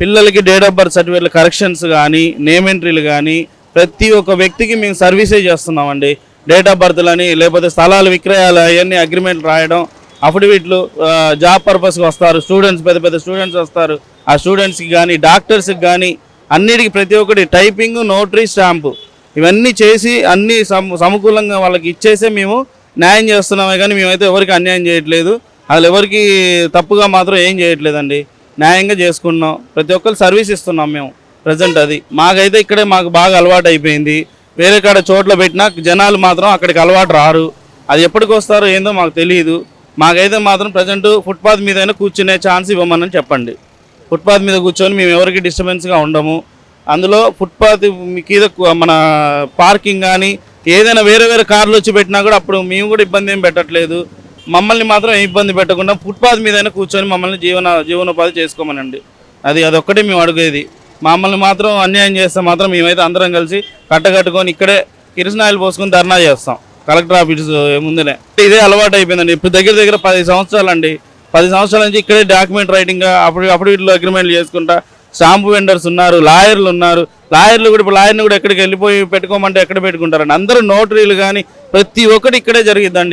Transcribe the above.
పిల్లలకి date of birth సర్టిఫికేట్ల corrections కానీ నేమ్ ఎంట్రీలు కానీ ప్రతి ఒక్క వ్యక్తికి మేము సర్వీసే చేస్తున్నామండి. డేట్ ఆఫ్ బర్త్లని లేకపోతే స్థలాలు విక్రయాలు అవన్నీ అగ్రిమెంట్ రాయడం అఫిడవిట్లు జాబ్ పర్పస్కి వస్తారు. స్టూడెంట్స్ పెద్ద పెద్ద స్టూడెంట్స్ వస్తారు. ఆ స్టూడెంట్స్కి కానీ డాక్టర్స్కి కానీ అన్నిటికీ ప్రతి ఒక్కటి టైపింగ్ నోటరీ స్టాంపు ఇవన్నీ చేసి అన్ని సమ సమకూలంగా వాళ్ళకి ఇచ్చేసే మేము న్యాయం చేస్తున్నామే కానీ మేమైతే ఎవరికి అన్యాయం చేయట్లేదు. అసలు ఎవరికి తప్పుగా మాత్రం ఏం చేయట్లేదండి. న్యాయంగా చేసుకున్నాం. ప్రతి ఒక్కరు సర్వీస్ ఇస్తున్నాం మేము. ప్రజెంట్ అది. మాకైతే ఇక్కడే మాకు బాగా అలవాటు అయిపోయింది. వేరే కాడ చోట్ల పెట్టినా జనాలు మాత్రం అక్కడికి అలవాటు రారు. అది ఎప్పటికి వస్తారో ఏందో మాకు తెలియదు మాకైతే మాత్రం ప్రజెంట్ ఫుట్పాత్ మీద కూర్చునే ఛాన్స్ ఇవ్వమని చెప్పండి. ఫుట్పాత్ మీద కూర్చొని మేము ఎవరికి డిస్టర్బెన్స్గా ఉండము. అందులో ఫుట్పాత్ మీద మన పార్కింగ్ కానీ ఏదైనా వేరే వేరే కార్లు వచ్చి పెట్టినా కూడా అప్పుడు మేము కూడా ఇబ్బంది ఏం పెట్టట్లేదు. మమ్మల్ని మాత్రం ఇబ్బంది పెట్టకుండా ఫుట్పాత్ మీదైనా కూర్చొని మమ్మల్ని జీవన జీవనోపాధి చేసుకోమనండి. అది అదొక్కటే మేము అడిగేది. మమ్మల్ని మాత్రం అన్యాయం చేస్తే మాత్రం మేమైతే అందరం కలిసి కట్టకట్టుకొని ఇక్కడే కిరసనాయిలు పోసుకొని ధర్నా చేస్తాం. కలెక్టర్ ఆఫీస్ ముందునే. ఇదే అలవాటు అయిపోయిందండి. ఇప్పుడు దగ్గర దగ్గర పది సంవత్సరాలు అండి పది సంవత్సరాల నుంచి ఇక్కడే డాక్యుమెంట్ రైటింగ్ అప్పుడు అప్పుడు వీటిలో అగ్రిమెంట్లు చేసుకుంటా. స్టాంపు వెండర్స్ ఉన్నారు లాయర్లు ఉన్నారు. లాయర్లు కూడా ఇప్పుడు లాయర్ని కూడా ఎక్కడికి వెళ్ళిపోయి పెట్టుకోమంటే ఎక్కడ పెట్టుకుంటారండి? అందరూ నోటరీలు కానీ ప్రతి ఒక్కటి ఇక్కడే జరిగిద్దండి.